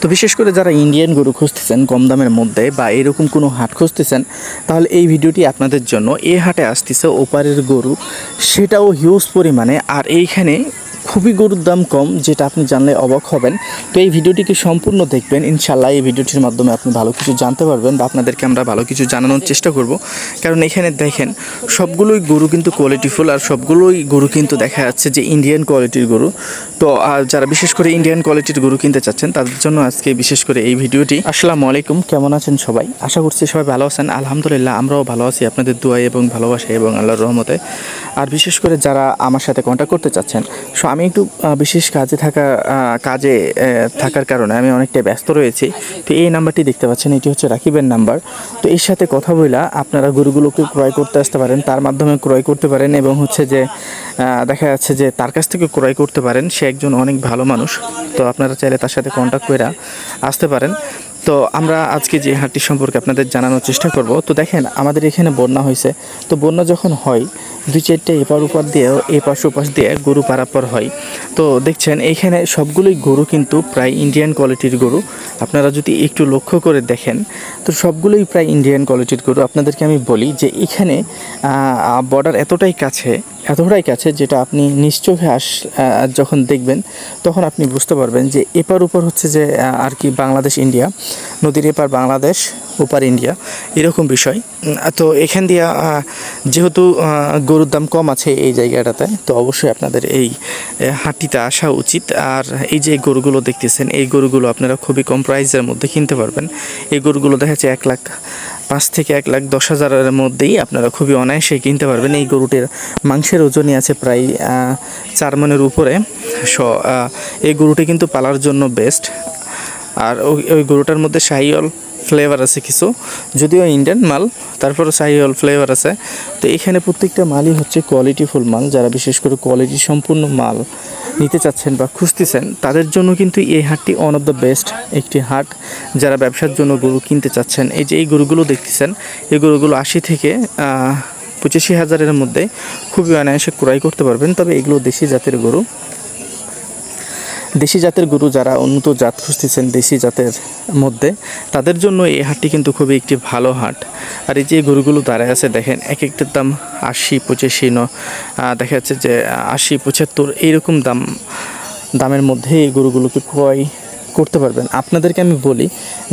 তো বিশেষ করে যারা ইন্ডিয়ান গরু খুঁজতেছেন কম দামের মধ্যে বা এরকম কোনো হাট খুঁজতেছেন, তাহলে এই ভিডিওটি আপনাদের জন্য এ হাটে আসতেছে ওপারের গরু। সেটাও হিউজ পরিমাণে। আর এইখানে খুবই গরুর দাম কম, যেটা আপনি জানলে অবাক হবেন। তো এই ভিডিওটিকে সম্পূর্ণ দেখবেন। ইনশাল্লাহ এই ভিডিওটির মাধ্যমে আপনি ভালো কিছু জানতে পারবেন বা আপনাদেরকে আমরা ভালো কিছু জানানোর চেষ্টা করব। কারণ এখানে দেখেন, সবগুলোই গরু কিন্তু কোয়ালিটিফুল আর সবগুলোই গরু কিন্তু দেখা যাচ্ছে যে ইন্ডিয়ান কোয়ালিটির গরু। তো আর যারা বিশেষ করে ইন্ডিয়ান কোয়ালিটির গরু কিনতে চাচ্ছেন, তাদের জন্য আজকে বিশেষ করে এই ভিডিওটি। আসসালামু আলাইকুম, কেমন আছেন সবাই? আশা করছি সবাই ভালো আছেন। আলহামদুলিল্লাহ, আমরাও ভালো আছি। আপনাদের দোয়াই এবং ভালোবাসা এবং আল্লাহর রহমতে। আর বিশেষ করে যারা আমার সাথে কন্ট্যাক্ট করতে চাচ্ছেন সো আমি একটু বিশেষ কাজে থাকা কাজে থাকার কারণে আমি অনেকটা ব্যস্ত রয়েছি। তো এই নাম্বারটি দেখতে পাচ্ছেন, এটি হচ্ছে রাকিবের নাম্বার। তো এর সাথে কথা বইলা আপনারা গরুগুলোকে ক্রয় করতে আসতে পারেন, তার মাধ্যমে ক্রয় করতে পারেন এবং হচ্ছে যে দেখা যাচ্ছে যে তার কাছ থেকে ক্রয় করতে পারেন। সে একজন অনেক ভালো মানুষ। তো আপনারা চাইলে তার সাথে কন্ট্যাক্ট করে আসতে পারেন। তো আমরা আজকে যে হাটটি সম্পর্কে আপনাদের জানানোর চেষ্টা করব, তো দেখেন আমাদের এখানে বন্যা হয়েছে। তো বন্যা যখন হয়, দুই চারটে এপার উপার দিয়েও এপাশ ওপাশ দিয়ে গরু পারাপার হয়। তো দেখছেন এইখানে সবগুলোই গরু কিন্তু প্রায় ইন্ডিয়ান কোয়ালিটির গরু। আপনারা যদি একটু লক্ষ্য করে দেখেন, তো সবগুলোই প্রায় ইন্ডিয়ান কোয়ালিটির গরু। আপনাদেরকে আমি বলি যে এখানে বর্ডার এতটাই কাছে এতটাই কাছে যেটা আপনি নিশ্চোখে আস যখন দেখবেন, তখন আপনি বুঝতে পারবেন যে এপার উপর হচ্ছে যে আর কি বাংলাদেশ, ইন্ডিয়া, নদীর এপার বাংলাদেশ, ওপার ইন্ডিয়া, এরকম বিষয়। তো এখান দিয়ে যেহেতু গরুর দাম কম আছে এই জায়গাটাতে, তো অবশ্যই আপনাদের এই হাঁটিতে আসা উচিত। আর এই যে গরুগুলো দেখতেছেন, এই গরুগুলো আপনারা খুবই কম প্রাইসের মধ্যে কিনতে পারবেন। এই গরুগুলো দেখা যাচ্ছে এক লাখ পাঁচ থেকে এক লাখ দশ হাজারের মধ্যেই আপনারা খুবই অনায়াসে কিনতে পারবেন। এই গরুটির মাংসের ওজনই আছে প্রায় চার মনের উপরে। স এই গরুটি কিন্তু পালার জন্য বেস্ট আর ওই ওই গরুটার মধ্যে শাহিওল ফ্লেভার আছে কিছু। যদিও ইন্ডিয়ান মাল তারপরে শাহিওল ফ্লেভার আছে। তো এখানে প্রত্যেকটা মালই হচ্ছে কোয়ালিটিফুল মাল, যারা বিশেষ করে কোয়ালিটি সম্পূর্ণ মাল। নিতে চাচ্ছেন বা খুঁজতেছেন, তাদের জন্য কিন্তু এই হাটটি ওয়ান অফ দ্য বেস্ট একটি হাট যারা ব্যবসার জন্য গরু কিনতে চাচ্ছেন। এই যে এই গরুগুলো দেখতেছেন, এই গরুগুলো আশি থেকে পঁচিশি হাজারের মধ্যে খুবই অনায়াসে ক্রয় করতে পারবেন। তবে এগুলো দেশি জাতের গরু। দেশি জাতের গরু যারা উন্নত জাত খুঁজতেছেন দেশি জাতের মধ্যে, তাদের জন্য এই হাটটি কিন্তু খুবই একটি ভালো হাট। আর এই যে গরুগুলো দাঁড়ায় আছে, দেখেন এক একটার দাম আশি, পঁচাশি, ন দেখা যাচ্ছে যে আশি, পঁচাত্তর, এইরকম দাম, দামের মধ্যে এই গরুগুলোকে ক্রয় করতে পারবেন। আপনাদেরকে আমি বলি,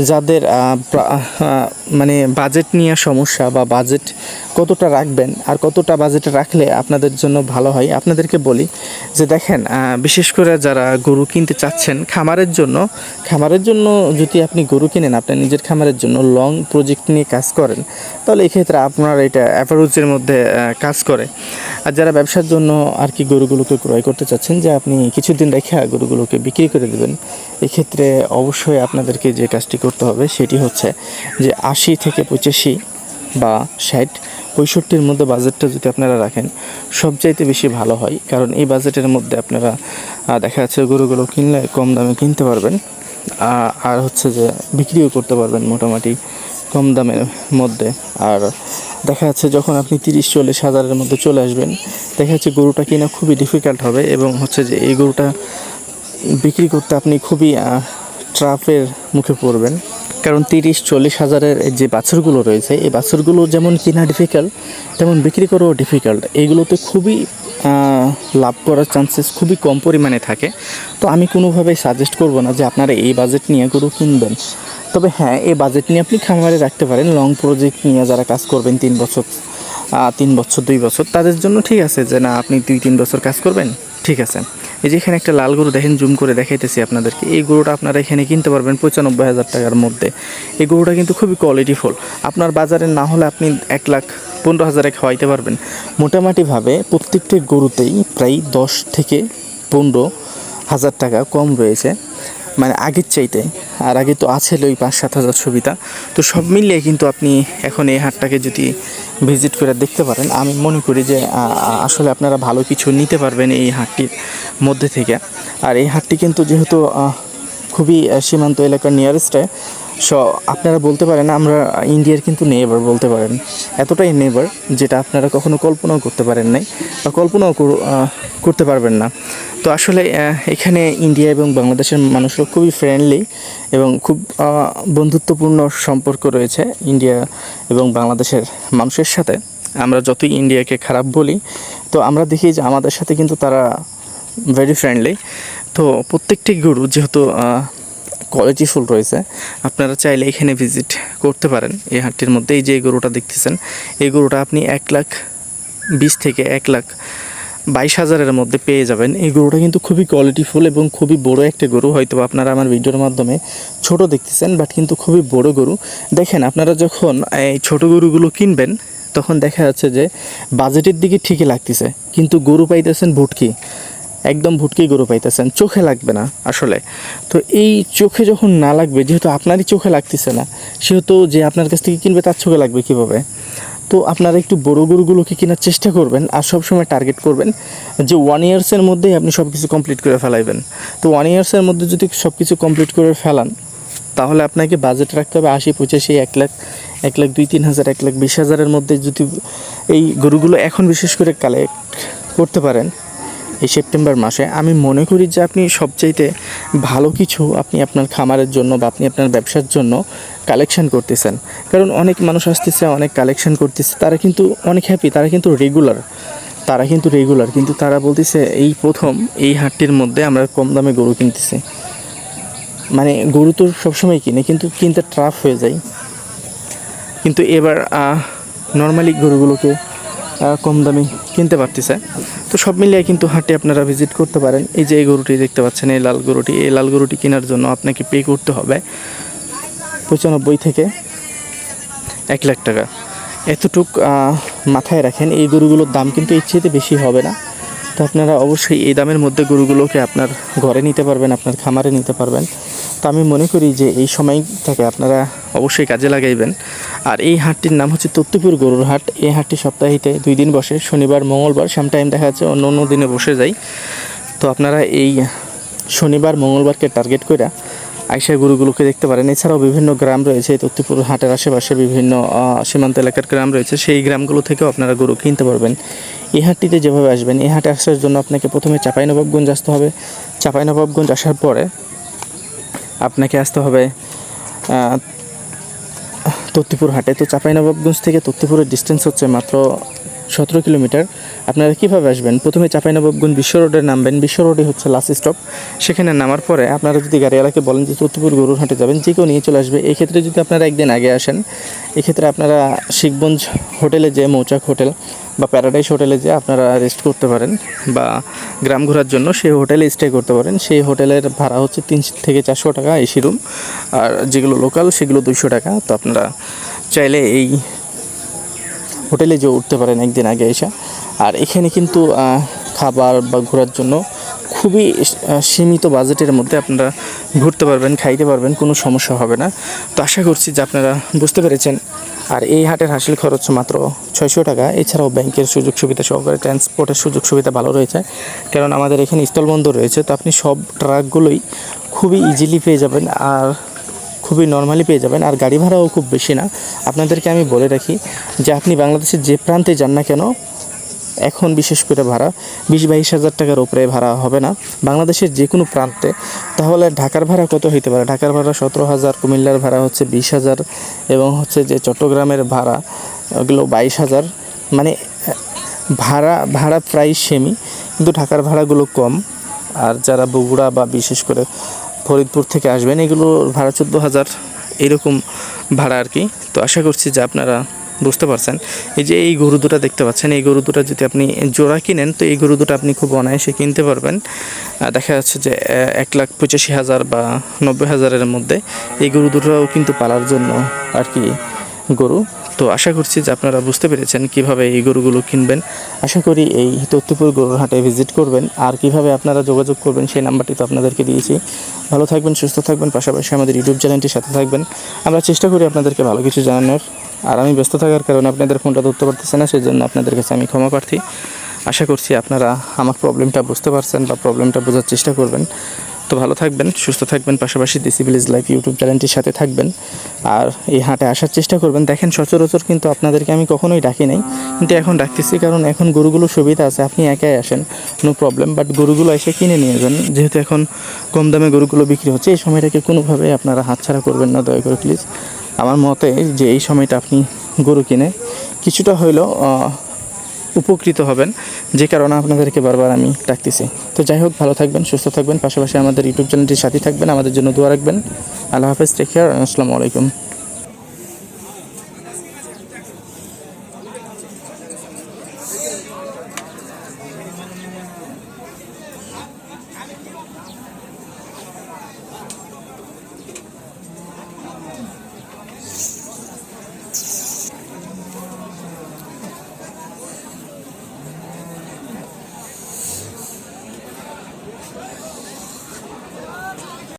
যাদের মানে বাজেট নিয়ে সমস্যা বা বাজেট কতটা রাখবেন আর কতটা বাজেটে রাখলে আপনাদের জন্য ভালো হয়? আপনাদেরকে বলি যে দেখেন বিশেষ করে যারা গরু কিনতে চাচ্ছেন, খামারের জন্য খামারের জন্য যদি আপনি গরু কিনেন আপনার নিজের খামারের জন্য লং প্রজেক্ট নিয়ে কাজ করেন, তাহলে এক্ষেত্রে আপনার এটা অ্যাভারেজের মধ্যে কাজ করে। আর যারা ব্যবসার জন্য আর কি গরুগুলোকে ক্রয় করতে চাচ্ছেন, যে আপনি কিছুদিন রেখে গরুগুলোকে বিক্রি করে দেবেন, এক্ষেত্রে অবশ্যই আপনাদেরকে যে কাজটি করতে হবে, সেটি হচ্ছে যে আশি থেকে পঁচাশি বা ষাট পঁয়ষট্টির মধ্যে বাজেটটা যদি আপনারা রাখেন, সবচাইতে বেশি ভালো হয়। কারণ এই বাজেটের মধ্যে আপনারা দেখা যাচ্ছে গরুগুলো কিনলে কম দামে কিনতে পারবেন আর হচ্ছে যে বিক্রিও করতে পারবেন মোটামুটি কম দামের মধ্যে। আর দেখা যাচ্ছে যখন আপনি তিরিশ, চল্লিশ হাজারের মধ্যে চলে আসবেন, দেখা যাচ্ছে গরুটা কিনা খুবই ডিফিকাল্ট হবে এবং হচ্ছে যে এই গরুটা বিক্রি করতে আপনি খুবই ট্রাফের মুখে পড়বেন। কারণ তিরিশ, চল্লিশ হাজারের যে বাছুরগুলো রয়েছে, এই বাছুরগুলো যেমন কেনা ডিফিকাল্ট তেমন বিক্রি করাও ডিফিকাল্ট এইগুলোতে খুবই লাভ করার চান্সেস খুবই কম পরিমাণে থাকে। তো আমি কোনোভাবেই সাজেস্ট করব না যে আপনারা এই বাজেট নিয়ে গরু কিনবেন। তবে হ্যাঁ এই বাজেট নিয়ে আপনি খামারে রাখতে পারেন লং প্রজেক্ট নিয়ে যারা কাজ করবেন তিন বছর তিন বছর, দুই বছর, তাদের জন্য ঠিক আছে যে না, আপনি দুই, তিন বছর কাজ করবেন। ঠিক আছে। এই যে এখানে একটা লাল গরু দেখেন, জুম করে দেখাইতেছি আপনাদেরকে। এই গরুটা আপনারা এখানে কিনতে পারবেন পঁচানব্বই হাজার টাকার মধ্যে। এই গরুটা কিন্তু খুবই কোয়ালিটিফুল আপনার বাজারে না হলে আপনি এক লাখ পনেরো হাজারে খাওয়াইতে পারবেন। মোটামুটিভাবে প্রত্যেকটি গরুতেই প্রায় দশ থেকে পনেরো হাজার টাকা কম রয়েছে। মানে আগের চাইতে। আর আগে তো আছে ওই পাঁচ সাত হাজার সুবিধা তো সব মিলিয়ে কিন্তু আপনি এখন এই হাটটাকে যদি ভিজিট করে দেখতে পারেন, আমি মনে করি যে আসলে আপনারা ভালো কিছু নিতে পারবেন এই হাটটির মধ্যে থেকে। আর এই হাটটি কিন্তু যেহেতু খুবই সীমান্ত এলাকার নিয়ারেস্টে স আপনারা বলতে পারেন, আমরা ইন্ডিয়ার কিন্তু নেবার বলতে পারেন। এতটাই নেবার যেটা আপনারা কখনো কল্পনাও করতে পারেন নাই বা কল্পনাও কর- করতে পারবেন না। তো আসলে এখানে ইন্ডিয়া এবং বাংলাদেশের মানুষরা খুবই ফ্রেন্ডলি এবং খুব বন্ধুত্বপূর্ণ সম্পর্ক রয়েছে ইন্ডিয়া এবং বাংলাদেশের মানুষের সাথে। আমরা যতই ইন্ডিয়াকে খারাপ বলি, তো আমরা দেখি যে আমাদের সাথে কিন্তু তারা ভেরি ফ্রেন্ডলি তো প্রত্যেকটি গরু যেহেতু কোয়ালিটি ফুল রয়েছে। আপনারা চাইলে এখানে ভিজিট করতে পারেন এই হাটটির মধ্যে। এই যে গরুটা দেখতেছেন, এই গরুটা আপনি এক লাখ বিশ থেকে এক লাখ বাইশ হাজারের মধ্যে পেয়ে যাবেন। এই গরুটা কিন্তু খুবই কোয়ালিটিফুল এবং খুবই বড় একটা গরু। হয়তো আপনারা আমার ভিডিওর মাধ্যমে ছোট দেখতেছেন বাট কিন্তু খুবই বড় গরু। দেখেন, আপনারা যখন এই ছোট গরুগুলো কিনবেন, তখন দেখা যাচ্ছে যে বাজেটের দিকে ঠিকই লাগতেছে। কিন্তু গরু পাইতেছেন ভুটকি। একদম ভুটকি গরু পাইতেছেন, চোখে লাগবে না আসলে। তো এই চোখে যখন না লাগবে, যেহেতু আপনারই চোখে লাগতেছে না, সেহেতু যে আপনার কাছ থেকে কিনবে তার চোখে লাগবে কীভাবে? তো আপনারা একটু বড় গরুগুলোকে কেনার চেষ্টা করবেন আর সবসময় টার্গেট করবেন যে ওয়ান ইয়ার্সের মধ্যেই আপনি সব কিছু কমপ্লিট করে ফেলাইবেন। তো ওয়ান ইয়ার্সের মধ্যে যদি সব কিছু কমপ্লিট করে ফেলান, তাহলে আপনাকে বাজেট রাখতে হবে আশি, পঁচাশি, এক লাখ এক লাখ, দুই, তিন হাজার, এক লাখ, বিশ হাজারের মধ্যে যদি এই গরুগুলো এখন বিশেষ করে কালেক্ট করতে পারেন এই সেপ্টেম্বর মাসে আমি মনে করি যে আপনি সবচাইতে ভালো কিছু আপনি আপনার খামারের জন্য বা আপনি আপনার ব্যবসার জন্য কালেকশন করতেছেন। কারণ অনেক মানুষ আসতেছে, অনেক কালেকশন করতেছে, তারা কিন্তু অনেক হ্যাপি তারা কিন্তু রেগুলার তারা কিন্তু রেগুলার কিন্তু তারা বলতেছে, এই প্রথম এই হাটটির মধ্যে আমরা কম দামে গরু কিনতেছি। মানে গরু তো সবসময় কিনে, কিন্তু কিনতে ট্রাফ হয়ে যায়। কিন্তু এবার নর্মালি গরুগুলোকে কম দামে কিনতে পারতেছে। তো সব মিলিয়ে কিন্তু হাটে আপনারা ভিজিট করতে পারেন। এই যে এই গরুটি দেখতে পাচ্ছেন, এই লাল গরুটি। এই লাল গরুটি কেনার জন্য আপনাকে পে করতে হবে পঁচানব্বই থেকে এক লাখ টাকা। এতটুক মাথায় রাখেন, এই গরুগুলোর দাম কিন্তু এর চেয়ে বেশি হবে না। তো আপনারা অবশ্যই এই দামের মধ্যে গরুগুলোকে আপনার ঘরে নিতে পারবেন, আপনার খামারে নিতে পারবেন। তো আমি মনে করি যে এই সময়টাকে আপনারা অবশ্যই কাজে লাগাইবেন। আর এই হাটটির নাম হচ্ছে তত্ত্বপুর গরুর হাট। এই হাটটি সপ্তাহিতে দুই দিন বসে। শনিবার, মঙ্গলবার সাম টাইম দেখা যাচ্ছে অন্য অন্য দিনে বসে যায় তো আপনারা এই শনিবার, মঙ্গলবারকে টার্গেট করে আইসা গরুগুলোকে দেখতে পারেন। এছাড়াও বিভিন্ন গ্রাম রয়েছে তত্ত্বপুর হাটের আশেপাশে বিভিন্ন সীমান্ত এলাকার গ্রাম রয়েছে। সেই গ্রামগুলো থেকেও আপনারা গরু কিনতে পারবেন। এই হাটটিতে যেভাবে আসবেন, এই হাটে আসার জন্য আপনাকে প্রথমে চাঁপাইনবাবগঞ্জ আসতে হবে। চাঁপাইনবাবগঞ্জ আসার পরে আপনাকে আসতে হবে তত্তিপুর হাটে। তো চাঁপাইনবাবগঞ্জ থেকে তত্তিপুরের ডিস্টেন্স হচ্ছে মাত্র সতেরো কিলোমিটার। আপনারা কীভাবে আসবেন? প্রথমে চাঁপাইনবাবগঞ্জ বিশ্ব রোডে নামবেন। বিশ্ব রোডে হচ্ছে লাস্ট স্টপ সেখানে নামার পরে আপনারা যদি গাড়িওয়ালাকে বলেন যে তত্তিপুর গরুর হাটে যাবেন, যে কেউ নিয়ে চলে আসবে, এক্ষেত্রে ক্ষেত্রে যদি আপনারা একদিন আগে আসেন, এক্ষেত্রে আপনারা শিখগঞ্জ হোটেলে যে মৌচাক হোটেল বা প্যারাডাইস হোটেলে যে আপনারা রেস্ট করতে পারেন বা গ্রাম ঘোরার জন্য সেই হোটেলে স্টে করতে পারেন। সেই হোটেলের ভাড়া হচ্ছে তিন থেকে চারশো টাকা এসি রুম আর যেগুলো লোকাল সেগুলো দুইশো টাকা। তো আপনারা চাইলে এই হোটেলে যে উঠতে পারেন একদিন আগে এসে। আর এখানে কিন্তু খাবার বা ঘোরার জন্য খুবই সীমিত বাজেটের মধ্যে আপনারা ঘুরতে পারবেন, খাইতে পারবেন, কোনো সমস্যা হবে না। তো আশা করছি যে আপনারা বুঝতে পেরেছেন। আর এই হাটের হাসিল খরচ মাত্র ছয়শো টাকা। এছাড়াও ব্যাংকের সুযোগ সুবিধা সহকারে ট্রান্সপোর্টের সুযোগ সুবিধা ভালো রয়েছে। কারণ আমাদের এখানে স্থলবন্দর রয়েছে, তো আপনি সব ট্রাকগুলোই খুবই ইজিলি পেয়ে যাবেন আর খুবই নর্মালি পেয়ে যাবেন। আর গাড়ি ভাড়াও খুব বেশি না। আপনাদেরকে আমি বলে রাখি যে আপনি বাংলাদেশের যে প্রান্তে যান না কেন এখন বিশেষ করে ভাড়া, বিশ বাইশ হাজার টাকার উপরে ভাড়া হবে না। বাংলাদেশের যে কোনো প্রান্তে, তাহলে ঢাকার ভাড়া কত হইতে পারে? ঢাকার ভাড়া সতেরো হাজার, কুমিল্লার ভাড়া হচ্ছে বিশ হাজার এবং হচ্ছে যে চট্টগ্রামের ভাড়া ওগুলো বাইশ হাজার। মানে ভাড়া ভাড়া প্রায় সেমি কিন্তু ঢাকার ভাড়াগুলো কম। আর যারা বগুড়া বা বিশেষ করে ফরিদপুর থেকে আসবেন এগুলো ভাড়া চোদ্দ হাজার, এরকম ভাড়া আর কি। তো আশা করছি যে আপনারা বুঝতে পারছেন? এই যে এই গরু দুটো দেখতে পাচ্ছেন, এই গরু দুটো যদি আপনি জোড়া কিনেন, তো এই গরু দুটো আপনি খুব অনায়াসে কিনতে পারবেন। দেখা যাচ্ছে যে এক লাখ পঁচাশি হাজার বা নব্বই হাজারের মধ্যে এই গরু দুটোও কিন্তু পালার জন্য আর কি গরু। তো আশা করছি যে আপনারা বুঝতে পেরেছেন কীভাবে এই গরুগুলো কিনবেন। আশা করি এই তত্ত্বপুর গরুর হাটে ভিজিট করবেন। আর কীভাবে আপনারা যোগাযোগ করবেন, সেই নাম্বারটি তো আপনাদেরকে দিয়েছি। ভালো থাকবেন, সুস্থ থাকবেন, পাশাপাশি আমাদের ইউটিউব চ্যানেলটির সাথে থাকবেন। আমরা চেষ্টা করি আপনাদেরকে ভালো কিছু জানানোর। আর আমি ব্যস্ত থাকার কারণে আপনাদের ফোনটা ধরতে পারতেছি না সেই জন্য আপনাদের কাছে আমি ক্ষমা প্রার্থী। আশা করছি আপনারা আমার প্রবলেমটা বুঝতে পারছেন বা প্রবলেমটা বোঝার চেষ্টা করবেন। তো ভালো থাকবেন, সুস্থ থাকবেন, পাশাপাশি দেসি ভিলেজ লাইফ ইউটিউব চ্যানেলটির সাথে থাকবেন। আর এই হাটে আসার চেষ্টা করবেন। দেখেন সচরাচর কিন্তু আপনাদেরকে আমি কখনোই ডাকি নাই, কিন্তু এখন ডাকতেছি কারণ এখন গরুগুলো সুবিধা আছে, আপনি একাই আসেন নো প্রবলেম বাট গরুগুলো এসে কিনে নিয়ে যান, যেহেতু এখন কম দামে গরুগুলো বিক্রি হচ্ছে, এই সময়টাকে কোনোভাবে আপনারা হাতছাড়া করবেন না, দয়া করে প্লিজ আমার মতে যে এই সময়টা আপনি গরু কিনে কিছুটা হইলেও উপকৃত হবেন। যে কারণে আপনাদেরকে বারবার আমি ডাকতেছি। তো যাই হোক, ভালো থাকবেন, সুস্থ থাকবেন। পাশাপাশি আমাদের ইউটিউব চ্যানেলটির সাথে থাকবেন। আমাদের জন্য দোয়া রাখবেন। আল্লাহ হাফেজ টেক কেয়ার আসসালামু আলাইকুম।